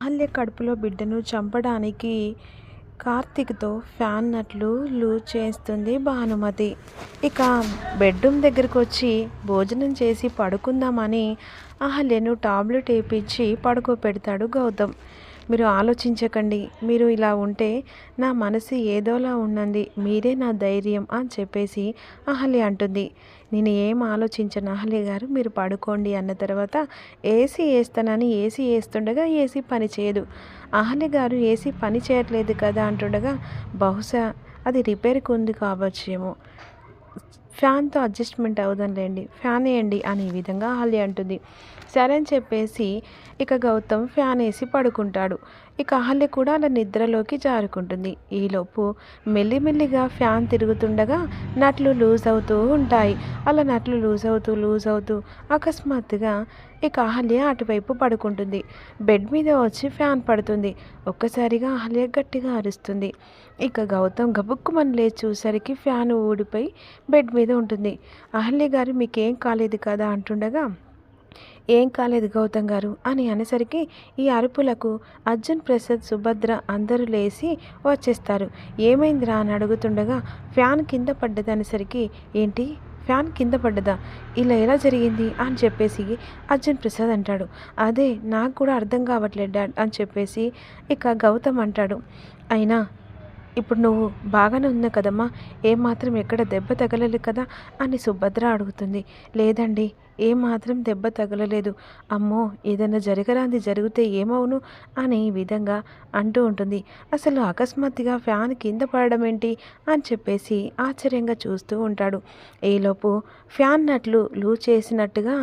అహల్య కడుపులో బిడ్డను చంపడానికి కార్తీక్తో ఫ్యాన్ నట్లు లూజ్ చేస్తుంది భానుమతి. ఇక బెడ్రూమ్ దగ్గరకు వచ్చి భోజనం చేసి పడుకుందామని అహల్యను టాబ్లెట్ వేపించి పడుకోపెడతాడు గౌతమ్. మీరు ఆలోచించకండి. మీరు ఇలా ఉంటే నా మనసు ఏదోలా ఉన్నది మీరే నా ధైర్యం అని చెప్పేసి అహలి అంటుంది. నేను ఏం ఆలోచించను? అహలి గారు మీరు పడుకోండి అన్న తర్వాత ఏసీ వేస్తానని ఏసీ వేస్తుండగా ఏసీ పని చేయదు. అహలి గారు ఏసీ పని చేయట్లేదు కదా అంటుండగా బహుశా అది రిపేర్కి ఉంది కావచ్చేమో ఫ్యాన్తో అడ్జస్ట్మెంట్ అవుదంలేండి. ఫ్యాన్ వేయండి అని ఈ విధంగా హల్లి అంటుంది. సరే అని చెప్పేసి ఇక గౌతమ్ ఫ్యాన్ వేసి పడుకుంటాడు. ఇక అహల్య కూడా అలా నిద్రలోకి జారుకుంటుంది. ఈలోపు మెల్లిమెల్లిగా ఫ్యాన్ తిరుగుతుండగా నట్లు లూజ్ అవుతూ ఉంటాయి. అలా నట్లు లూజ్ అవుతూ లూజ్ అవుతూ అకస్మాత్తుగా ఇక అహల్య అటువైపు పడుకుంటుంది. బెడ్ మీద వచ్చి ఫ్యాన్ పడుతుంది. ఒక్కసారిగా అహల్య గట్టిగా అరుస్తుంది. ఇక గౌతమ్ గబుక్కుమని లేచి చూసరికి ఫ్యాన్ ఊడిపోయి బెడ్ మీద ఉంటుంది. అహల్య గారు మీకేం కాలేదు కదా అంటుండగా ఏం కాలేదు గౌతమ్ గారు అని అనేసరికి ఈ అరుపులకు అర్జున్ ప్రసాద్ సుభద్ర అందరూ లేచి వచ్చేస్తారు. ఏమైందిరా అని అడుగుతుండగా ఫ్యాన్ కింద పడ్డదనేసరికి ఏంటి? ఫ్యాన్ కింద పడ్డదా? ఇలా ఎలా జరిగింది? అని చెప్పేసి అర్జున్ ప్రసాద్ అంటాడు. అదే నాకు కూడా అర్థం కావట్లేదు డాడ్ అని చెప్పేసి ఇక గౌతమ్ అంటాడు. అయినా ఇప్పుడు నువ్వు బాగానే ఉన్నా కదమ్మా ఏమాత్రం ఎక్కడ దెబ్బ తగలలేదు కదా అని సుభద్ర అడుగుతుంది. లేదండి ఏమాత్రం దెబ్బ తగలలేదు. అమ్మో ఏదైనా జరగరాంది జరిగితే ఏమవును? అని ఈ విధంగా అంటూ ఉంటుంది. అసలు అకస్మాత్తుగా ఫ్యాన్ కింద పడడం ఏంటి? అని చెప్పేసి ఆశ్చర్యంగా చూస్తూ ఉంటాడు. ఈలోపు ఫ్యాన్ నట్లు లూజ్ చేసినట్టుగా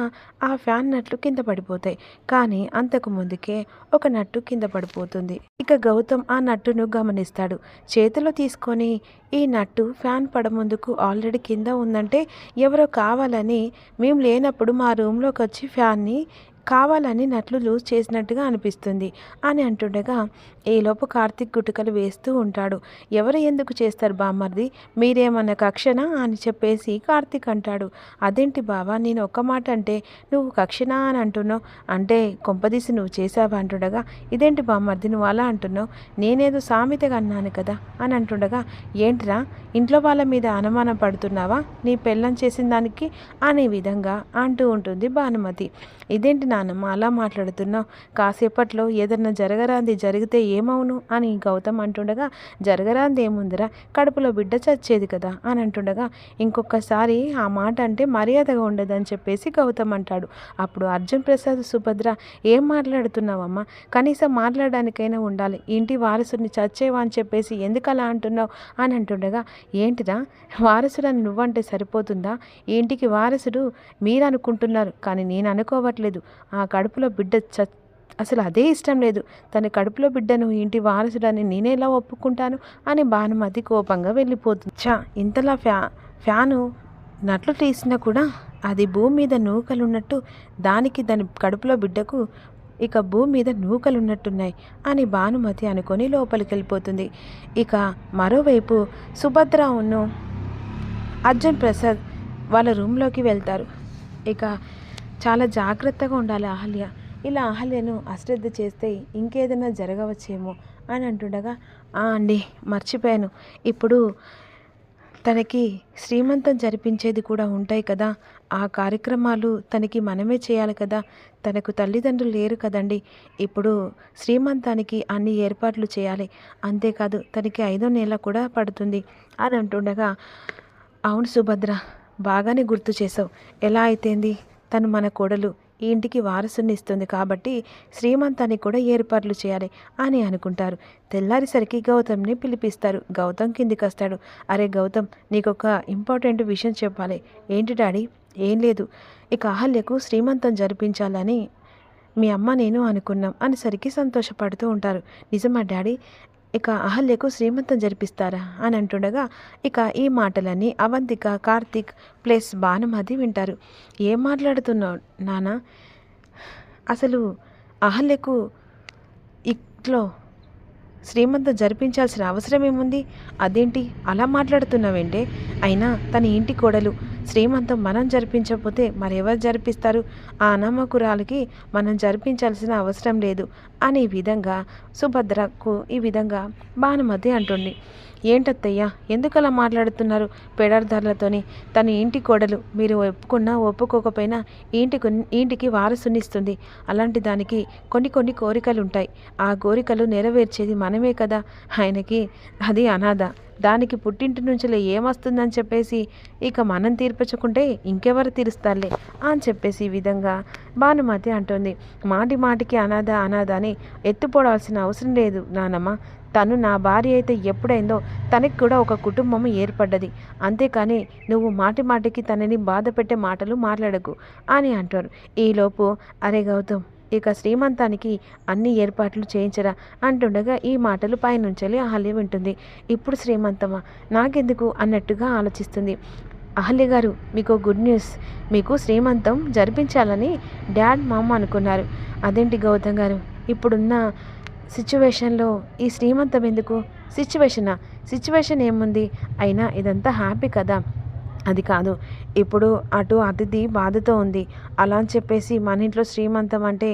ఆ ఫ్యాన్ నట్లు కింద పడిపోతాయి. కానీ అంతకు ముందుకే ఒక నట్టు కింద పడిపోతుంది. ఇక గౌతమ్ ఆ నట్టును గమనిస్తాడు. చేతిలో తీసుకొని ఈ నట్టు ఫ్యాన్ పడముందుకు ఆల్రెడీ కింద ఉందంటే ఎవరో కావాలని మేము లేనప్పుడు మా రూమ్లోకి వచ్చి ఫ్యాన్ని కావాలని నట్లు లూజ్ చేసినట్టుగా అనిపిస్తుంది అని అంటుండగా ఈలోపు కార్తీక్ గుటుకలు వేస్తూ ఉంటాడు. ఎవరు ఎందుకు చేస్తారు బామ్మర్ది? మీరేమన్నా కక్షనా? అని చెప్పేసి కార్తీక్ అంటాడు. అదేంటి బావా నేను ఒక్క మాట అంటే నువ్వు కక్షణ అని అంటున్నావు? అంటే కొంపదీసి నువ్వు చేసావా అంటుండగా ఇదేంటి బామ్మర్ది నువ్వు అలా అంటున్నావు? నేనేదో సామెతగా అన్నాను కదా? అని అంటుండగా ఏంటిరా ఇంట్లో వాళ్ళ మీద అనుమానం పడుతున్నావా? నీ పెళ్ళం చేసిన దానికి? అనే విధంగా అంటూ ఉంటుంది భానుమతి. ఇదేంటి నానమ్మ అలా మాట్లాడుతున్నావు కాసేపట్లో ఏదన్నా జరగరాంది జరిగితే ఏమవును? అని గౌతమ్ అంటుండగా జరగరాంది ఏముందిరా? కడుపులో బిడ్డ చచ్చేది కదా? అని అంటుండగా ఇంకొకసారి ఆ మాట అంటే మర్యాదగా ఉండదని చెప్పేసి గౌతమ్ అంటాడు. అప్పుడు అర్జున్ ప్రసాద్ సుభద్ర ఏం మాట్లాడుతున్నావమ్మా? కనీసం మాట్లాడడానికైనా ఉండాలి. ఇంటి వారసుని చచ్చేవా అని చెప్పేసి ఎందుకు అలా అంటున్నావు? అని అంటుండగా ఏంటిరా వారసుడని నువ్వంటే సరిపోతుందా? ఇంటికి వారసుడు మీరు అనుకుంటున్నారు కానీ నేను అనుకోవట్లేదు ఆ కడుపులో బిడ్డ చ అసలు అదే ఇష్టం లేదు. తన కడుపులో బిడ్డను ఇంటి వారసుడని నేనేలా ఒప్పుకుంటాను? అని భానుమతి కోపంగా వెళ్ళిపోతుంది. చా ఇంతలా ఫ్యా ఫ్యాను నట్లు తీసినా కూడా అది భూమి మీద నూకలున్నట్టు దానికి దాని కడుపులో బిడ్డకు ఇక భూమి మీద నూకలున్నట్టున్నాయి అని భానుమతి అనుకొని లోపలికి వెళ్ళిపోతుంది ఇక మరోవైపు సుభద్రను అర్జున్ ప్రసాద్ వాళ్ళ రూమ్లోకి వెళ్తారు. ఇక చాలా జాగ్రత్తగా ఉండాలి అహల్య. ఇలా అహల్యను అశ్రద్ధ చేస్తే ఇంకేదైనా జరగవచ్చేమో అని అంటుండగా "ఆ అండి మర్చిపోయాను. ఇప్పుడు తనకి శ్రీమంతం జరిపించేది కూడా ఉంటాయి కదా. ఆ కార్యక్రమాలు తనకి మనమే చేయాలి కదా. తనకు తల్లిదండ్రులు లేరు కదండి. ఇప్పుడు శ్రీమంతానికి అన్ని ఏర్పాట్లు చేయాలి. అంతేకాదు తనకి ఐదో నెల కూడా పడుతుంది అని అంటుండగా అవును సుభద్ర బాగానే గుర్తు చేసావు ఎలా అయితేంది? తను మన కోడలు ఈ ఇంటికి వారసుని ఇస్తుంది కాబట్టి శ్రీమంతాన్ని కూడా ఏర్పాట్లు చేయాలి అని అనుకుంటారు. తెల్లారిసరికి గౌతమ్ని పిలిపిస్తారు. గౌతమ్ కిందికి వస్తాడు. అరే గౌతమ్ నీకు ఒక ఇంపార్టెంట్ విషయం చెప్పాలి. ఏంటి డాడీ? ఏం లేదు. ఇక అహల్యకు శ్రీమంతం జరిపించాలని మీ అమ్మ నేను అనుకున్నాం అనేసరికి సంతోషపడుతూ ఉంటారు. నిజమా డాడీ? ఇక అహల్యకు శ్రీమంతం జరిపిస్తారా? అని అంటుండగా ఇక ఈ మాటలన్నీ అవంతిక కార్తీక్ ప్లస్ భానుమతి వింటారు. ఏం మాట్లాడుతున్నావు నాన్న అసలు అహల్యకు ఇట్లో శ్రీమంతం జరిపించాల్సిన అవసరం ఏముంది? అదేంటి? అలా మాట్లాడుతున్నావేంటే? అయినా తన ఇంటి కోడలు శ్రీమంతం మనం జరిపించకపోతే మరెవరు జరిపిస్తారు? ఆ అనామకురాలికి మనం జరిపించాల్సిన అవసరం లేదు అనే విధంగా సుభద్రకు ఈ విధంగా భానుమతి అంటుంది. ఏంటత్తయ్యా ఎందుకలా మాట్లాడుతున్నారు పెడార్థాలతోని తన ఇంటి కోడలు మీరు ఒప్పుకున్నా ఒప్పుకోకపోయినా ఇంటికి ఇంటికి వారసునిస్తుంది. అలాంటి దానికి కొన్ని కొన్ని కోరికలు ఉంటాయి ఆ కోరికలు నెరవేర్చేది మనమే కదా? ఆయనకి అది అనాథ. దానికి పుట్టింటి నుంచిలే ఏమొస్తుందని చెప్పేసి ఇక మనం తీర్పించుకుంటే ఇంకెవరు తీరుస్తారులే అని చెప్పేసి ఈ విధంగా భానుమతి అంటుంది. మాటి మాటికి అనాథ అనాథ అని ఎత్తుపోడాల్సిన అవసరం లేదు నానమ్మ. తను నా భార్య అయితే ఎప్పుడైందో తనకి కూడా ఒక కుటుంబం ఏర్పడ్డది. అంతేకాని నువ్వు మాటి మాటికి తనని బాధ పెట్టే మాటలు మాట్లాడకు అని అంటారు. ఈలోపు అరే గౌతమ్ ఇక శ్రీమంతానికి అన్ని ఏర్పాట్లు చేయించరా అంటుండగా ఈ మాటలు పైనుంచెలి అహల్య వింటుంది. ఇప్పుడు శ్రీమంతమా? నాకెందుకు? అన్నట్టుగా ఆలోచిస్తుంది. అహల్య గారు మీకు గుడ్ న్యూస్. మీకు శ్రీమంతం జరిపించాలని డాడ్ మామ అనుకున్నారు. అదేంటి గౌతమ్ గారు? ఇప్పుడున్న సిచ్యువేషన్లో ఈ శ్రీమంతం ఎందుకు? సిచ్యువేషనా? సిచ్యువేషన్ ఏముంది? అయినా ఇదంతా హ్యాపీ కదా. అది కాదు. ఇప్పుడు అటు అతిథి బాధతో ఉంది. అలా అని చెప్పేసి మన ఇంట్లో శ్రీమంతం అంటే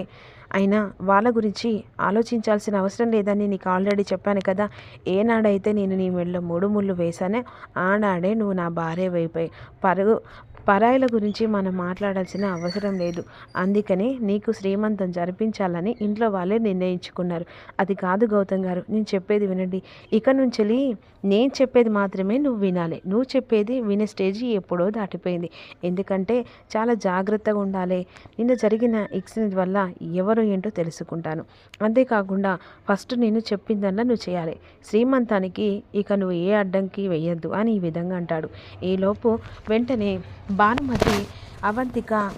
అయినా వాళ్ళ గురించి ఆలోచించాల్సిన అవసరం లేదని నీకు ఆల్రెడీ చెప్పాను కదా. ఏనాడైతే నేను నీ మెడలో మూడు ముళ్ళు వేశానే ఆనాడే నువ్వు నా భార్య వైపోయి పరుగు పరాయిల గురించి మనం మాట్లాడాల్సిన అవసరం లేదు. అందుకనే నీకు శ్రీమంతం జరిపించాలని ఇంట్లో వాళ్ళే నిర్ణయించుకున్నారు. అది కాదు గౌతమ్ గారు నేను చెప్పేది వినండి. ఇక నుంచి నేను చెప్పేది మాత్రమే నువ్వు వినాలి. నువ్వు చెప్పేది వినే స్టేజ్ ఎప్పుడో దాటిపోయింది. ఎందుకంటే చాలా జాగ్రత్తగా ఉండాలి. నిన్న జరిగిన యాక్సిడెంట్ వల్ల ఎవరు ఏంటో తెలుసుకుంటాను. అంతేకాకుండా ఫస్ట్ నేను చెప్పిందల్లా నువ్వు చేయాలి. శ్రీమంతానికి ఇక నువ్వు ఏ అడ్డంకి వేయద్దు అని ఈ విధంగా అంటాడు. ఈలోపు వెంటనే భానుమతి అవంతిక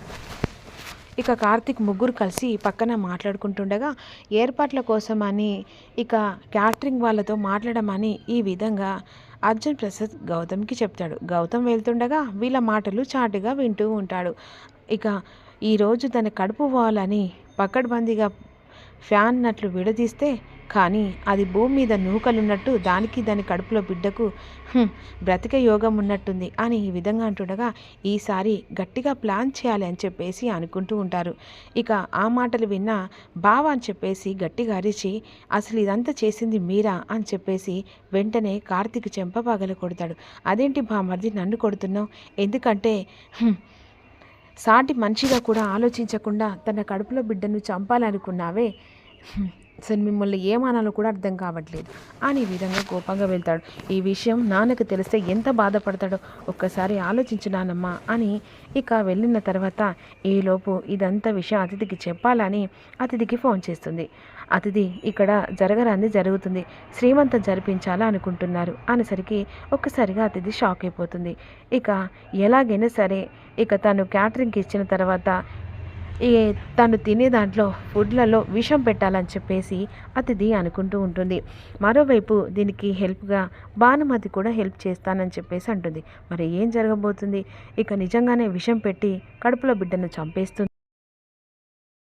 ఇక కార్తిక్ ముగ్గురు కలిసి పక్కన మాట్లాడుకుంటుండగా ఏర్పాట్ల కోసమని ఇక క్యాటరింగ్ వాళ్ళతో మాట్లాడమని ఈ విధంగా అర్జున్ ప్రసాద్ గౌతమ్కి చెప్తాడు. గౌతమ్ వెళ్తుండగా వీళ్ళ మాటలు చాటుగా వింటూ ఉంటాడు. ఇక ఈరోజు తన కడుపు పోవాలని పక్కడ్బందీగా ఫ్యాన్ నట్లు విడదీస్తే కానీ అది భూమి మీద నూకలున్నట్టు దానికి దాని కడుపులో బిడ్డకు బ్రతిక యోగం ఉన్నట్టుంది అని ఈ విధంగా అంటుండగా ఈసారి గట్టిగా ప్లాన్ చేయాలి అని చెప్పేసి అనుకుంటూ ఉంటారు. ఇక ఆ మాటలు విన్న బావ అని చెప్పేసి గట్టిగా అరిచి అసలు ఇదంతా చేసింది మీరా? అని చెప్పేసి వెంటనే కార్తీక్ చెంప పగల కొడతాడు అదేంటి బామర్ది నన్ను కొడుతున్నావు? ఎందుకంటే సాటి మనిషిగా కూడా ఆలోచించకుండా తన కడుపులో బిడ్డను చంపాలనుకున్నావే. అసలు మిమ్మల్ని ఏమనాలో కూడా అర్థం కావట్లేదు. అని విధంగా కోపంగా వెళ్తాడు. ఈ విషయం నాన్నకు తెలిస్తే ఎంత బాధపడతాడో ఒక్కసారి ఆలోచించినానమ్మా అని ఇక వెళ్ళిన తర్వాత ఈలోపు ఇదంతా విషయం అతిథికి చెప్పాలని అతిథికి ఫోన్ చేస్తుంది. అతిథి ఇక్కడ జరగరాంది జరుగుతుంది. శ్రీమంతం జరిపించాలా అనుకుంటున్నారు అనేసరికి ఒక్కసారిగా అతిథి షాక్ అయిపోతుంది. ఇక ఎలాగైనా సరే ఇక తను క్యాటరింగ్కి ఇచ్చిన తర్వాత ఈ తను తినే దాంట్లో ఫుడ్లలో విషం పెట్టాలని చెప్పేసి అతిథి అనుకుంటూ ఉంటుంది. మరోవైపు దీనికి హెల్ప్గా భానుమతి కూడా హెల్ప్ చేస్తానని చెప్పేసి అంటుంది. మరి ఏం జరగబోతుంది? ఇక నిజంగానే విషం పెట్టి కడుపులో బిడ్డను చంపేస్తుంది.